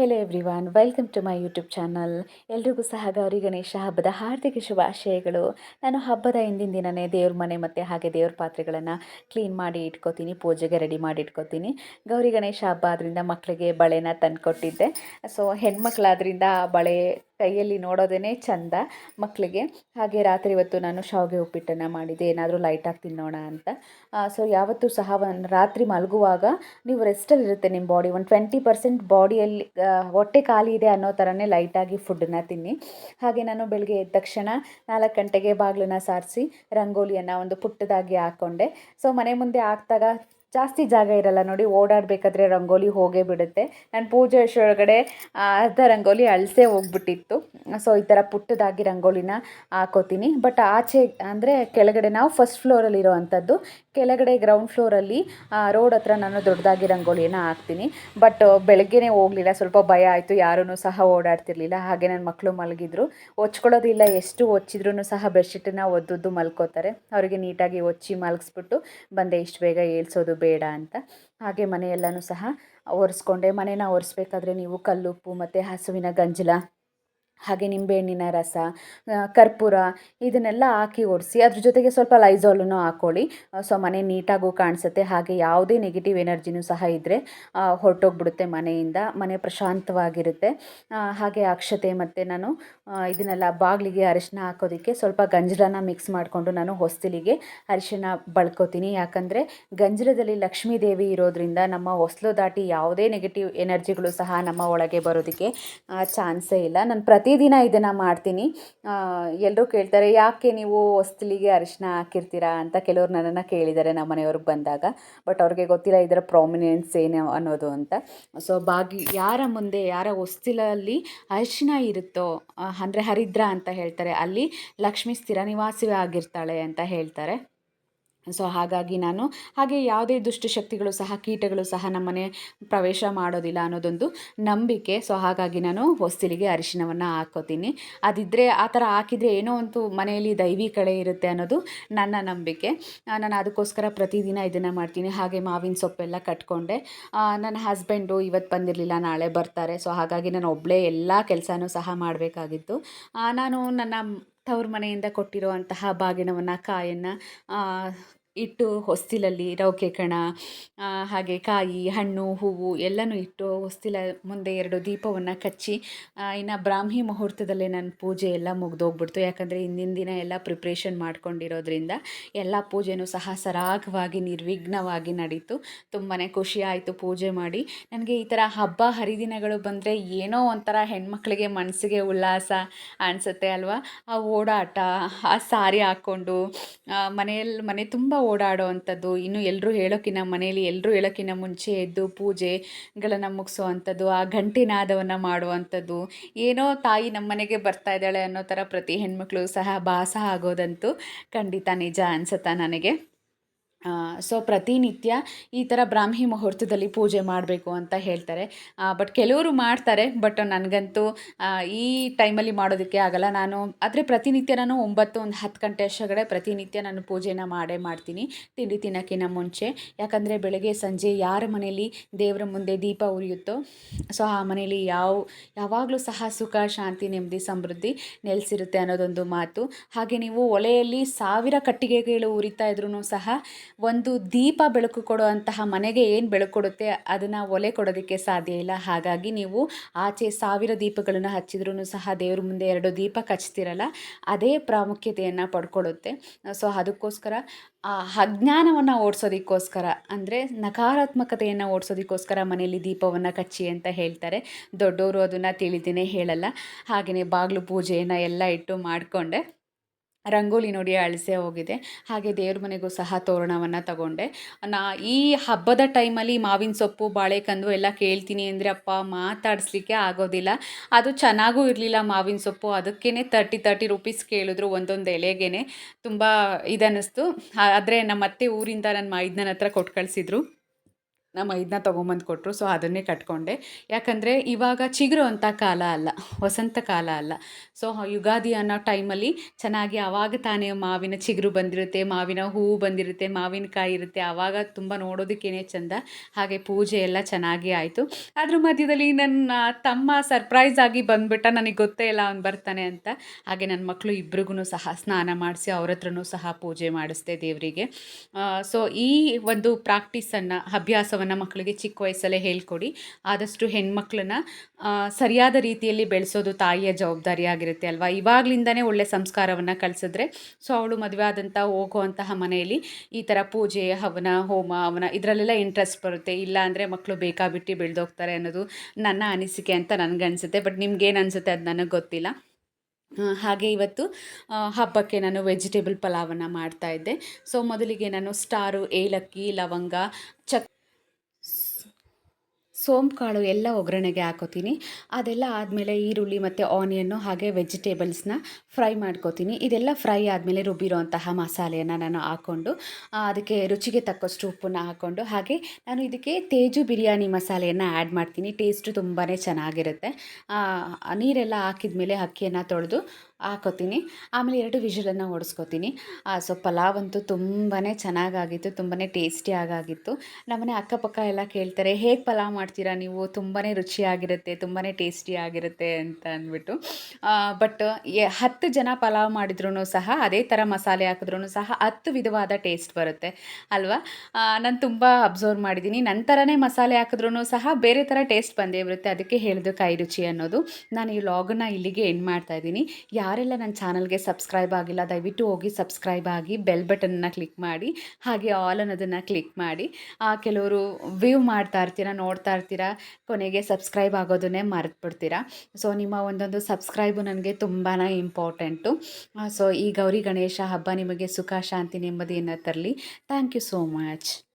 Hello everyone welcome to my YouTube channel ಎಲ್ರಿಗೂ ಸಹ ಗೌರಿ ಗಣೇಶ ಹಬ್ಬದ ಹಾರ್ದಿಕ ಶುಭಾಶಯಗಳು. ನಾನು ಹಬ್ಬದ ಹಿಂದಿನ ದಿನವೇ ದೇವ್ರ ಮನೆ ಮತ್ತು ಹಾಗೆ ದೇವ್ರ ಪಾತ್ರೆಗಳನ್ನು ಕ್ಲೀನ್ ಮಾಡಿ ಇಟ್ಕೋತೀನಿ, ಪೂಜೆಗೆ ರೆಡಿ ಮಾಡಿ ಇಟ್ಕೋತೀನಿ. ಗೌರಿ ಗಣೇಶ ಹಬ್ಬ ಆದ್ದರಿಂದ ಮಕ್ಕಳಿಗೆ ಬಳೆನ ತಂದುಕೊಟ್ಟಿದ್ದೆ. ಸೊ ಹೆಣ್ಮಕ್ಳಾದ್ರಿಂದ ಬಳೆ ಕೈಯಲ್ಲಿ ನೋಡೋದೇ ಚಂದ ಮಕ್ಕಳಿಗೆ ಹಾಗೆ ರಾತ್ರಿ ಇವತ್ತು ನಾನು ಶಾವಿಗೆ ಉಪ್ಪಿಟ್ಟನ್ನು ಮಾಡಿದೆ. ಏನಾದರೂ ಲೈಟಾಗಿ ತಿನ್ನೋಣ ಅಂತ. ಸೊ ಯಾವತ್ತೂ ಸಹ ರಾತ್ರಿ ಮಲಗುವಾಗ ನೀವು ರೆಸ್ಟಲ್ಲಿ ಇರುತ್ತೆ ನಿಮ್ಮ ಬಾಡಿ ಒಂದು ಟ್ವೆಂಟಿ ಪರ್ಸೆಂಟ್ ಬಾಡಿಯಲ್ಲಿ ಹೊಟ್ಟೆ ಖಾಲಿ ಇದೆ ಅನ್ನೋ ಥರನೇ ಲೈಟಾಗಿ ಫುಡ್ಡನ್ನು ತಿನ್ನಿ. ಹಾಗೆ ನಾನು ಬೆಳಗ್ಗೆ ಎದ್ದ ತಕ್ಷಣ ನಾಲ್ಕು ಗಂಟೆಗೆ ಬಾಗಿಲನ್ನ ಸಾರಿಸಿ, ರಂಗೋಲಿಯನ್ನು ಒಂದು ಪುಟ್ಟದಾಗಿ ಹಾಕ್ಕೊಂಡೆ ಸೊ ಮನೆ ಮುಂದೆ ಹಾಕ್ದಾಗ ಜಾಸ್ತಿ ಜಾಗ ಇರಲ್ಲ. ನೋಡಿ, ಓಡಾಡಬೇಕಾದ್ರೆ ರಂಗೋಲಿ ಹೋಗೇ ಬಿಡುತ್ತೆ. ನಾನು ಪೂಜೆ ಒಳಗಡೆ ಅರ್ಧ ರಂಗೋಲಿ ಅಳಸೇ ಹೋಗ್ಬಿಟ್ಟಿತ್ತು. ಸೊ ಈ ಥರ ಪುಟ್ಟದಾಗಿ ರಂಗೋಲಿನ ಹಾಕೋತೀನಿ. ಬಟ್ ಆಚೆ, ಅಂದರೆ ಕೆಳಗಡೆ ನಾವು ಫಸ್ಟ್ ಫ್ಲೋರಲ್ಲಿ ಅಂಥದ್ದು ಕೆಳಗಡೆ ಗ್ರೌಂಡ್ ಫ್ಲೋರಲ್ಲಿ ರೋಡ್ ಹತ್ರ ನಾನು ದೊಡ್ಡದಾಗಿ ರಂಗೋಲಿಯನ್ನು ಹಾಕ್ತೀನಿ. ಬಟ್ ಬೆಳಗ್ಗೆನೇ ಹೋಗಲಿಲ್ಲ. ಸ್ವಲ್ಪ ಭಯ ಆಯಿತು. ಯಾರೂ ಸಹ ಓಡಾಡ್ತಿರ್ಲಿಲ್ಲ. ಹಾಗೆ ನನ್ನ ಮಕ್ಕಳು ಮಲಗಿದ್ರು. ಹೊಚ್ಕೊಳ್ಳೋದಿಲ್ಲ ಎಷ್ಟು ಹೊಚ್ಚಿದ್ರೂ ಸಹ ಬೆಡ್ಶೀಟನ್ನು ಒದ್ದುದ್ದು ಮಲ್ಕೋತಾರೆ. ಅವರಿಗೆ ನೀಟಾಗಿ ಹೊಚ್ಚಿ ಮಲಗಿಸ್ಬಿಟ್ಟು ಬಂದೆ, ಇಷ್ಟು ಬೇಗ ಏಳ್ಸೋದು ಬೇಡ ಅಂತ. ಹಾಗೆ ಮನೆಯೆಲ್ಲನೂ ಸಹ ಒರೆಸ್ಕೊಂಡೆ. ಮನೇನ ಒರೆಸ್ಬೇಕಾದ್ರೆ ನೀವು ಕಲ್ಲುಪ್ಪು ಮತ್ತು ಹಸುವಿನ ಗಂಜಲ ಹಾಗೆ ನಿಂಬೆಹಣ್ಣಿನ ರಸ ಕರ್ಪೂರ ಇದನ್ನೆಲ್ಲ ಹಾಕಿ ಒರೆಸಿ ಅದ್ರ ಜೊತೆಗೆ ಸ್ವಲ್ಪ ಲೈಝಾಲನ್ನು ಹಾಕ್ಕೊಳ್ಳಿ ಸೊ ಮನೆ ನೀಟಾಗೂ ಕಾಣಿಸುತ್ತೆ. ಹಾಗೆ ಯಾವುದೇ ನೆಗೆಟಿವ್ ಎನರ್ಜಿನೂ ಸಹ ಇದ್ದರೆ ಹೊರಟೋಗ್ಬಿಡುತ್ತೆ ಮನೆಯಿಂದ. ಮನೆ ಪ್ರಶಾಂತವಾಗಿರುತ್ತೆ. ಹಾಗೆ ಅಕ್ಷತೆ ಮತ್ತು ನಾನು ಇದನ್ನೆಲ್ಲ ಬಾಗಿಲಿಗೆ ಅರಿಶಿನ ಹಾಕೋದಕ್ಕೆ ಸ್ವಲ್ಪ ಗಂಜಲನ ಮಿಕ್ಸ್ ಮಾಡಿಕೊಂಡು ನಾನು ಹೊಸ್ತಿಲಿಗೆ ಅರಿಶಿನ ಬಳ್ಕೋತೀನಿ. ಯಾಕಂದರೆ ಗಂಜಲದಲ್ಲಿ ಲಕ್ಷ್ಮೀ ದೇವಿ ಇರೋದರಿಂದ ನಮ್ಮ ಹೊಸ್ಲು ದಾಟಿ ಯಾವುದೇ ನೆಗೆಟಿವ್ ಎನರ್ಜಿಗಳು ಸಹ ನಮ್ಮ ಒಳಗೆ ಬರೋದಕ್ಕೆ ಚಾನ್ಸೇ ಇಲ್ಲ. ನಾನು ಪ್ರತಿ ಪ್ರತಿದಿನ ಇದನ್ನು ಮಾಡ್ತೀನಿ. ಎಲ್ಲರೂ ಕೇಳ್ತಾರೆ, ಯಾಕೆ ನೀವು ಹೊಸ್ತಿಲಿಗೆ ಅರಿಶಿನ ಹಾಕಿರ್ತೀರಾ? ಅಂತ ಕೆಲವರು ನನ್ನನ್ನು ಕೇಳಿದ್ದಾರೆ ನಮ್ಮ ಮನೆಯವ್ರಿಗೆ ಬಂದಾಗ. ಬಟ್ ಅವ್ರಿಗೆ ಗೊತ್ತಿಲ್ಲ ಇದರ ಪ್ರಾಮಿನೆನ್ಸ್ ಏನು ಅನ್ನೋದು ಅಂತ. ಸೊ ಬಾಗಿ, ಯಾರ ಮುಂದೆ, ಯಾರ ಹೊಸ್ತಿಲಲ್ಲಿ ಅರಿಶಿನ ಇರುತ್ತೋ ಅಂದರೆ ಹರಿದ್ರ ಅಂತ ಹೇಳ್ತಾರೆ. ಅಲ್ಲಿ ಲಕ್ಷ್ಮಿ ಸ್ಥಿರ ನಿವಾಸಿ ಆಗಿರ್ತಾಳೆ ಅಂತ ಹೇಳ್ತಾರೆ. ಸೊ ಹಾಗಾಗಿ ನಾನು ಹಾಗೆ ಯಾವುದೇ ದುಷ್ಟಶಕ್ತಿಗಳು ಸಹ, ಕೀಟಗಳು ಸಹ ನಮ್ಮನೆ ಪ್ರವೇಶ ಮಾಡೋದಿಲ್ಲ ಅನ್ನೋದೊಂದು ನಂಬಿಕೆ. ಸೊ ಹಾಗಾಗಿ ನಾನು ಹೊಸ್ತಿಲಿಗೆ ಅರಿಶಿನವನ್ನು ಹಾಕೋತೀನಿ. ಅದಿದ್ದರೆ ಆ ಥರ ಹಾಕಿದರೆ ಏನೋ ಒಂದು ಮನೆಯಲ್ಲಿ ದೈವಿ ಕಳೆ ಇರುತ್ತೆ ಅನ್ನೋದು ನನ್ನ ನಂಬಿಕೆ. ನಾನು ಅದಕ್ಕೋಸ್ಕರ ಪ್ರತಿದಿನ ಇದನ್ನು ಮಾಡ್ತೀನಿ. ಹಾಗೆ ಮಾವಿನ ಸೊಪ್ಪೆಲ್ಲ ಕಟ್ಕೊಂಡೆ. ನನ್ನ ಹಸ್ಬೆಂಡು ಇವತ್ತು ಬಂದಿರಲಿಲ್ಲ, ನಾಳೆ ಬರ್ತಾರೆ. ಸೊ ಹಾಗಾಗಿ ನಾನು ಒಬ್ಬಳೇ ಎಲ್ಲ ಕೆಲಸನೂ ಸಹ ಮಾಡಬೇಕಾಗಿತ್ತು. ನಾನು ನನ್ನ ತವ್ರ ಮನೆಯಿಂದ ಕೊಟ್ಟಿರುವಂತಹ ಬಾಗಿಣವನ್ನು ಕಾಯನ್ನು ಇಟ್ಟು ಹೊಸ್ತಿಲಲ್ಲಿ ರೌಕೆ ಕಣ ಹಾಗೆ ಕಾಯಿ, ಹಣ್ಣು, ಹೂವು ಎಲ್ಲನೂ ಇಟ್ಟು ಹೊಸ್ತಿಲ ಮುಂದೆ ಎರಡು ದೀಪವನ್ನು ಕಚ್ಚಿ ಇನ್ನು ಬ್ರಾಹ್ಮಿ ಮುಹೂರ್ತದಲ್ಲೇ ನನ್ನ ಪೂಜೆ ಎಲ್ಲ ಮುಗ್ದೋಗ್ಬಿಡ್ತು. ಯಾಕಂದರೆ ಹಿಂದಿನ ದಿನ ಎಲ್ಲ ಪ್ರಿಪ್ರೇಷನ್ ಮಾಡ್ಕೊಂಡಿರೋದ್ರಿಂದ ಎಲ್ಲ ಪೂಜೆನೂ ಸಹ ಸರಾಗವಾಗಿ ನಿರ್ವಿಘ್ನವಾಗಿ ನಡೀತು. ತುಂಬಾ ಖುಷಿ ಆಯಿತು ಪೂಜೆ ಮಾಡಿ. ನನಗೆ ಈ ಥರ ಹಬ್ಬ ಹರಿದಿನಗಳು ಬಂದರೆ ಏನೋ ಒಂಥರ ಹೆಣ್ಮಕ್ಳಿಗೆ ಮನಸ್ಸಿಗೆ ಉಲ್ಲಾಸ ಅನಿಸುತ್ತೆ ಅಲ್ವಾ? ಆ ಓಡಾಟ, ಆ ಸಾರಿ ಹಾಕ್ಕೊಂಡು ಮನೆಯಲ್ಲಿ ಮನೆ ತುಂಬ ಓಡಾಡೋ ಅಂಥದ್ದು ಇನ್ನು ಎಲ್ಲರೂ ಹೇಳೋಕ್ಕಿಂತ ಮನೆಯಲ್ಲಿ ಎಲ್ಲರೂ ಹೇಳೋಕ್ಕಿಂತ ಮುಂಚೆ ಎದ್ದು ಪೂಜೆಗಳನ್ನು ಮುಗಿಸೋ ಅಂಥದ್ದು ಆ ಗಂಟಿನಾದವನ್ನು ಮಾಡುವಂಥದ್ದು, ಏನೋ ತಾಯಿ ನಮ್ಮನೆಗೆ ಬರ್ತಾ ಇದ್ದಾಳೆ ಅನ್ನೋ ಥರ ಪ್ರತಿ ಹೆಣ್ಮಕ್ಳು ಸಹ ಭಾಸ ಆಗೋದಂತೂ ಖಂಡಿತ ನಿಜ ಅನಿಸುತ್ತಾ ನನಗೆ. ಸೊ ಪ್ರತಿನಿತ್ಯ ಈ ಥರ ಬ್ರಾಹ್ಮಿ ಮುಹೂರ್ತದಲ್ಲಿ ಪೂಜೆ ಮಾಡಬೇಕು ಅಂತ ಹೇಳ್ತಾರೆ. ಬಟ್ ಕೆಲವರು ಮಾಡ್ತಾರೆ ಬಟ್ ನನಗಂತೂ ಈ ಟೈಮಲ್ಲಿ ಮಾಡೋದಕ್ಕೆ ಆಗಲ್ಲ. ನಾನು ಆದರೆ ಪ್ರತಿನಿತ್ಯ ನಾನು ಒಂಬತ್ತು, ಒಂದು ಹತ್ತು ಗಂಟೆ ಅಷ್ಟೊಳಗಡೆ ಪ್ರತಿನಿತ್ಯ ನಾನು ಪೂಜೆನ ಮಾಡೇ ಮಾಡ್ತೀನಿ. ತಿಂಡಿ ತಿನ್ನೋಕ್ಕಿಂತ ಮುಂಚೆ. ಯಾಕಂದರೆ ಬೆಳಗ್ಗೆ, ಸಂಜೆ ಯಾರ ಮನೇಲಿ ದೇವರ ಮುಂದೆ ದೀಪ ಉರಿಯುತ್ತೋ ಸೊ ಆ ಮನೆಯಲ್ಲಿ ಯಾವ, ಯಾವಾಗಲೂ ಸಹ ಸುಖ, ಶಾಂತಿ, ನೆಮ್ಮದಿ, ಸಮೃದ್ಧಿ ನೆಲೆಸಿರುತ್ತೆ ಅನ್ನೋದೊಂದು ಮಾತು. ಹಾಗೆ ನೀವು ಒಲೆಯಲ್ಲಿ ಸಾವಿರ ಕಟ್ಟಿಗೆಗಳು ಉರಿತಾ ಇದ್ರೂ ಸಹ ಒಂದು ದೀಪ ಬೆಳಕು ಕೊಡುವಂತಹ ಮನೆಗೆ ಏನು ಬೆಳಕು ಕೊಡುತ್ತೆ ಅದನ್ನು ಒಲೆ ಕೊಡೋದಕ್ಕೆ ಸಾಧ್ಯ ಇಲ್ಲ. ಹಾಗಾಗಿ ನೀವು ಆಚೆ ಸಾವಿರ ದೀಪಗಳನ್ನು ಹಚ್ಚಿದ್ರೂ ಸಹ ದೇವ್ರ ಮುಂದೆ ಎರಡು ದೀಪ ಕಚ್ತಿರಲ್ಲ, ಅದೇ ಪ್ರಾಮುಖ್ಯತೆಯನ್ನು ಪಡ್ಕೊಳ್ಳುತ್ತೆ ಸೊ ಅದಕ್ಕೋಸ್ಕರ, ಆ ಅಜ್ಞಾನವನ್ನು ಓಡಿಸೋದಕ್ಕೋಸ್ಕರ ಅಂದರೆ ನಕಾರಾತ್ಮಕತೆಯನ್ನು ಓಡಿಸೋದಕ್ಕೋಸ್ಕರ ಮನೆಯಲ್ಲಿ ದೀಪವನ್ನು ಕಚ್ಚಿ ಅಂತ ಹೇಳ್ತಾರೆ. ದೊಡ್ಡವರು ಅದನ್ನು ತಿಳಿದೇನೆ ಹೇಳಲ್ಲ. ಹಾಗೆಯೇ ಬಾಗಿಲು ಪೂಜೆಯನ್ನು ಎಲ್ಲ ಇಟ್ಟು ಮಾಡಿಕೊಂಡೆ. ರಂಗೋಲಿ ನೋಡಿ ಅಳಿಸೇ ಹೋಗಿದೆ. ಹಾಗೆ ದೇವ್ರ ಮನೆಗೂ ಸಹ ತೋರಣವನ್ನು ತಗೊಂಡೆ. ನಾ ಈ ಹಬ್ಬದ ಟೈಮಲ್ಲಿ ಮಾವಿನ ಸೊಪ್ಪು, ಬಾಳೆಕಂದು ಎಲ್ಲ ಕೇಳ್ತೀನಿ ಅಂದರೆ, ಅಪ್ಪ, ಮಾತಾಡಿಸ್ಲಿಕ್ಕೆ ಆಗೋದಿಲ್ಲ. ಅದು ಚೆನ್ನಾಗೂ ಇರಲಿಲ್ಲ ಮಾವಿನ ಸೊಪ್ಪು. ಅದಕ್ಕೇ ತರ್ಟಿ ತರ್ಟಿ ರುಪೀಸ್ ಕೇಳಿದ್ರು ಒಂದೊಂದು ಎಲೆಗೇ ತುಂಬ ಇದನ್ನಿಸ್ತು. ಆದರೆ ನಮ್ಮ ಅತ್ತೆ ಊರಿಂದ ನನ್ನ ಮೈದನ ಹತ್ರ ಕೊಟ್ಟು ಕಳಿಸಿದ್ರು. ನಮ್ಮ ಇದನ್ನ ತೊಗೊಂಬಂದು ಕೊಟ್ಟರು ಸೊ ಅದನ್ನೇ ಕಟ್ಕೊಂಡೆ. ಯಾಕಂದರೆ ಇವಾಗ ಚಿಗುರು ಅಂತ ಕಾಲ ಅಲ್ಲ, ವಸಂತ ಕಾಲ ಅಲ್ಲ. ಸೊ ಯುಗಾದಿ ಅನ್ನೋ ಟೈಮಲ್ಲಿ ಚೆನ್ನಾಗಿ ಆವಾಗ ತಾನೇ ಮಾವಿನ ಚಿಗುರು ಬಂದಿರುತ್ತೆ, ಮಾವಿನ ಹೂವು ಬಂದಿರುತ್ತೆ, ಮಾವಿನಕಾಯಿ ಇರುತ್ತೆ. ಆವಾಗ ತುಂಬ ನೋಡೋದಕ್ಕೇನೆ ಚಂದ. ಹಾಗೆ ಪೂಜೆ ಎಲ್ಲ ಚೆನ್ನಾಗಿ ಆಯಿತು. ಅದ್ರ ಮಧ್ಯದಲ್ಲಿ ನನ್ನ ತಮ್ಮ ಸರ್ಪ್ರೈಸ್ ಆಗಿ ಬಂದುಬಿಟ್ಟ, ನನಗೆ ಗೊತ್ತೇ ಇಲ್ಲ, ಅವ್ನು ಬರ್ತಾನೆ ಅಂತ. ಹಾಗೆ ನನ್ನ ಮಕ್ಕಳು ಇಬ್ರಿಗೂ ಸಹ ಸ್ನಾನ ಮಾಡಿಸಿ ಅವ್ರ ಹತ್ರನೂ ಸಹ ಪೂಜೆ ಮಾಡಿಸ್ದೆ ದೇವರಿಗೆ. ಸೊ ಈ ಒಂದು ಪ್ರಾಕ್ಟೀಸನ್ನು ಅಭ್ಯಾಸವನ್ನು ಮಕ್ಕಳಿಗೆ ಚಿಕ್ಕ ವಯಸ್ಸಲ್ಲೇ ಹೇಳ್ಕೊಡಿ. ಆದಷ್ಟು ಹೆಣ್ಮಕ್ಳನ್ನ ಸರಿಯಾದ ರೀತಿಯಲ್ಲಿ ಬೆಳೆಸೋದು ತಾಯಿಯ ಜವಾಬ್ದಾರಿ ಆಗಿರುತ್ತೆ ಅಲ್ವಾ? ಇವಾಗಲಿಂದನೇ ಒಳ್ಳೆ ಸಂಸ್ಕಾರವನ್ನು ಕಲಿಸಿದ್ರೆ ಸೊ ಅವಳು ಮದುವೆ ಆದಂಥ ಹೋಗುವಂತಹ ಮನೆಯಲ್ಲಿ ಈ ಥರ ಪೂಜೆ, ಹವನ, ಹೋಮ ಅವನ ಇದರಲ್ಲೆಲ್ಲ ಇಂಟ್ರೆಸ್ಟ್ ಬರುತ್ತೆ. ಇಲ್ಲ ಅಂದರೆ ಮಕ್ಕಳು ಬೇಕಾಬಿಟ್ಟು ಬೆಳೆದೋಗ್ತಾರೆ ಅನ್ನೋದು ನನ್ನ ಅನಿಸಿಕೆ ಅಂತ ನನಗನ್ಸುತ್ತೆ. ಬಟ್ ನಿಮ್ಗೇನು ಅನಿಸುತ್ತೆ ಅದು ನನಗೆ ಗೊತ್ತಿಲ್ಲ. ಹಾಗೆ ಇವತ್ತು ಹಬ್ಬಕ್ಕೆ ನಾನು ವೆಜಿಟೇಬಲ್ ಪಲಾವನ್ನು ಮಾಡ್ತಾಯಿದ್ದೆ ಸೊ ಮೊದಲಿಗೆ ನಾನು ಸ್ಟಾರು, ಏಲಕ್ಕಿ, ಲವಂಗ, ಚಕ್ ಸೋಂಪು ಎಲ್ಲ ಒಗ್ಗರಣೆಗೆ ಹಾಕೋತೀನಿ. ಅದೆಲ್ಲ ಆದಮೇಲೆ ಈರುಳ್ಳಿ ಮತ್ತು ಆನಿಯನ್ನು ಹಾಗೆ ವೆಜಿಟೇಬಲ್ಸ್ನ ಫ್ರೈ ಮಾಡ್ಕೋತೀನಿ. ಇದೆಲ್ಲ ಫ್ರೈ ಆದಮೇಲೆ ರುಬ್ಬಿರೋಂತಹ ಮಸಾಲೆಯನ್ನು ನಾನು ಹಾಕ್ಕೊಂಡು ಅದಕ್ಕೆ ರುಚಿಗೆ ತಕ್ಕಷ್ಟು ಉಪ್ಪನ್ನು ಹಾಕ್ಕೊಂಡು, ಹಾಗೆ ನಾನು ಇದಕ್ಕೆ ತೇಜು ಬಿರಿಯಾನಿ ಮಸಾಲೆಯನ್ನು ಆ್ಯಡ್ ಮಾಡ್ತೀನಿ. ಟೇಸ್ಟು ತುಂಬಾ ಚೆನ್ನಾಗಿರುತ್ತೆ. ನೀರೆಲ್ಲ ಹಾಕಿದ ಹಾಕಿದ್ಮೇಲೆ ಅಕ್ಕಿಯನ್ನು ತೊಳೆದು ಹಾಕೋತೀನಿ. ಆಮೇಲೆ ಎರಡು ವಿಷಲನ್ನು ಓಡಿಸ್ಕೋತೀನಿ. ಸೊ ಪಲಾವ್ ಅಂತೂ ತುಂಬಾ ಚೆನ್ನಾಗಾಗಿತ್ತು ತುಂಬಾ ಟೇಸ್ಟಿಯಾಗಾಗಿತ್ತು ನಮ್ಮನೆ ಅಕ್ಕಪಕ್ಕ ಎಲ್ಲ ಕೇಳ್ತಾರೆ, ಹೇಗೆ ಪಲಾವ್ ಮಾಡ್ತೀರಾ ನೀವು? ತುಂಬಾ ರುಚಿಯಾಗಿರುತ್ತೆ ತುಂಬಾ ಟೇಸ್ಟಿಯಾಗಿರುತ್ತೆ ಅಂತ ಅಂದ್ಬಿಟ್ಟು. ಬಟ್ ಹತ್ತು ಜನ ಪಲಾವ್ ಮಾಡಿದ್ರೂ ಸಹ, ಅದೇ ಥರ ಮಸಾಲೆ ಹಾಕಿದ್ರೂ ಸಹ ಹತ್ತು ವಿಧವಾದ ಟೇಸ್ಟ್ ಬರುತ್ತೆ. ಅಲ್ವಾ? ನಾನು ತುಂಬ ಅಬ್ಸರ್ವ್ ಮಾಡಿದ್ದೀನಿ. ನಂತರನೇ ಮಸಾಲೆ ಹಾಕಿದ್ರೂ ಸಹ ಬೇರೆ ಥರ ಟೇಸ್ಟ್ ಬಂದೇ ಬರುತ್ತೆ. ಅದಕ್ಕೆ ಹೇಳಿದ್ದು ಕೈ ರುಚಿ ಅನ್ನೋದು. ನಾನು ಈ ಲಾಗನ್ನ ಇಲ್ಲಿಗೆ ಎಂಡ್ ಮಾಡ್ತಾ ಇದ್ದೀನಿ. ಯಾರೆಲ್ಲ ನನ್ನ ಚಾನಲ್ಗೆ ಸಬ್ಸ್ಕ್ರೈಬ್ ಆಗಿಲ್ಲ ದಯವಿಟ್ಟು ಹೋಗಿ ಸಬ್ಸ್ಕ್ರೈಬ್ ಆಗಿ ಬೆಲ್ ಬಟನ್ನ ಕ್ಲಿಕ್ ಮಾಡಿ ಹಾಗೆ ಆಲ್ ಅನ್ನೋದನ್ನು ಕ್ಲಿಕ್ ಮಾಡಿ. ಆ, ಕೆಲವರು ವ್ಯೂ ಮಾಡ್ತಾ ಇರ್ತೀರಾ ನೋಡ್ತಾ ಇರ್ತೀರಾ ಕೊನೆಗೆ ಸಬ್ಸ್ಕ್ರೈಬ್ ಆಗೋದನ್ನೇ ಮರೆತುಬಿಡ್ತೀರಾ. ಸೊ ನಿಮ್ಮ ಒಂದೊಂದು ಸಬ್ಸ್ಕ್ರೈಬು ನನಗೆ ತುಂಬಾ ಇಂಪಾರ್ಟೆಂಟು ಸೊ ಈ ಗೌರಿ ಗಣೇಶ ಹಬ್ಬ ನಿಮಗೆ ಸುಖ ಶಾಂತಿ ನೆಮ್ಮದಿಯನ್ನು ತರಲಿ. Thank you so much